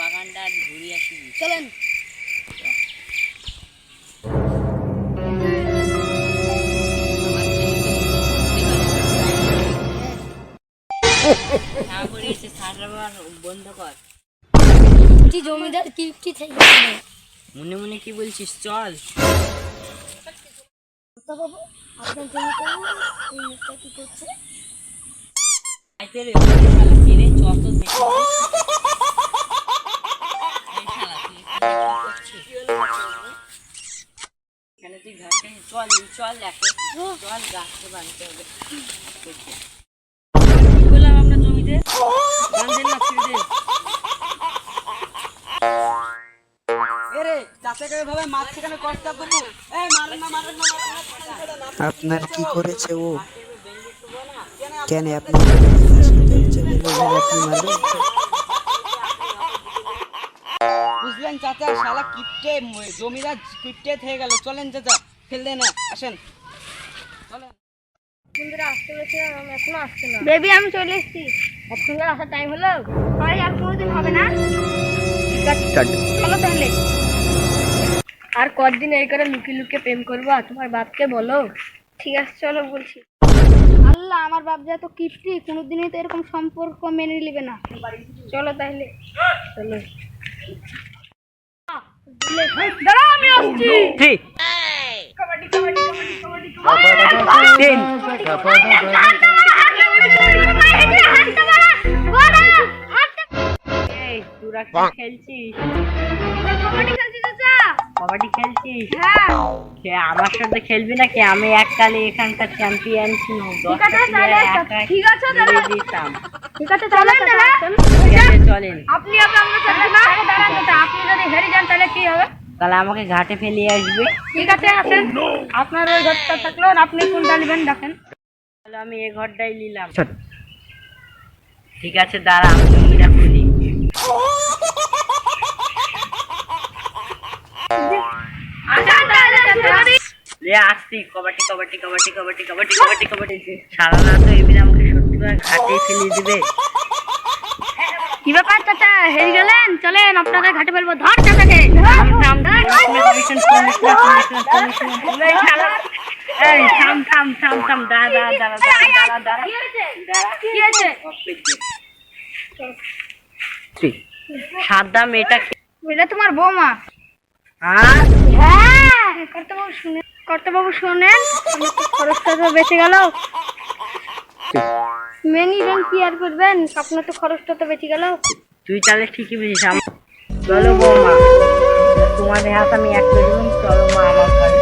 বাগানটা আজ ঘুরে আসি। চলেন। বন্ধ কর। জমিদার কি কি মনে মনে কি বলছিস? চল। বাবু আপনার জমিতে কি করছে? তুই ঘাটে চল চল দেখে চল গাছকে বানতে হবে বললাম আপনার জমিতে না ছেড়ে কি করেছে ও কেন আপনি আপনি মারবেন বুঝলেন চাচা শালা কিপটে জমিদার কিপটে থেকে গেল। চলেন চাচা ফেল দেন না আসেন। চলেন। সুন্দর আসতে আমি এখনও আসছে না। বেবি আমি চলে এসেছি। সুন্দর আসার টাইম হলো? আর এক পনেরো দিন হবে না। ঠিক আছে চলো তাহলে। আর কতদিন এই করে লুকিয়ে লুকিয়ে প্রেম করব? আর তোমার বাপকে বলো। ঠিক আছে চলো বলছি। আল্লাহ আমার বাপ যা তো কিপটি কোনোদিনই তো এরকম সম্পর্ক মেনে নেবে না। চলো তাহলে। চলো। আমি আসছি খেলছিস কবাডি খেলছিস আমার সাথে খেলবি নাকি আমি এককালে এখানকার চ্যাম্পিয়ন ছিল দশটা প্লেয়ার ঠিক আছে দিতাম ঠিক আছে চলেন চলেন। আপনি হবে আমরা চলছি না। দাঁড়ান দাদা। আপনি যদি হেরে যান তাহলে কি হবে? তাহলে আমাকে ঘাটে ফেলিয়ে আসবে। ঠিক আছে আসেন। আপনার ওই ঘরটা থাকল আপনি কোনটা নেবেন দেখেন। তাহলে আমি এই ঘরটাই নিলাম। ঠিক আছে দাঁড়া আমি খুলি। তাহলে তাড়াতাড়ি। রে আসছি। কবাডি কবাডি কবাডি কবাডি কবাডি কবাডি কবাডি। সারা রাত এমনি আমাকে ঘাটে ফেলিয়ে দিবে কি ব্যাপার চাচা হেরে গেলেন চলেন আপনাদের ঘাটে ফেলব ধর চাচাকে থাম থাম থাম থাম দাঁড়া দাঁড়া দাঁড়া দাঁড়া কি হয়েছে সাদা মেয়েটা? এটা তোমার বৌমা হ্যাঁ হ্যাঁ শুনে কর্তাবাবু শোনেন খরচটা তো বেঁচে গেল মেনি রং কি আর করবেন? আপনার তো খরচটা তো বেঁচে গেল। তুই তাহলে ঠিকই বুঝিস আমার চলো বৌমা। তোমার হাত আমি এক করে চলো মা আমার ঘরে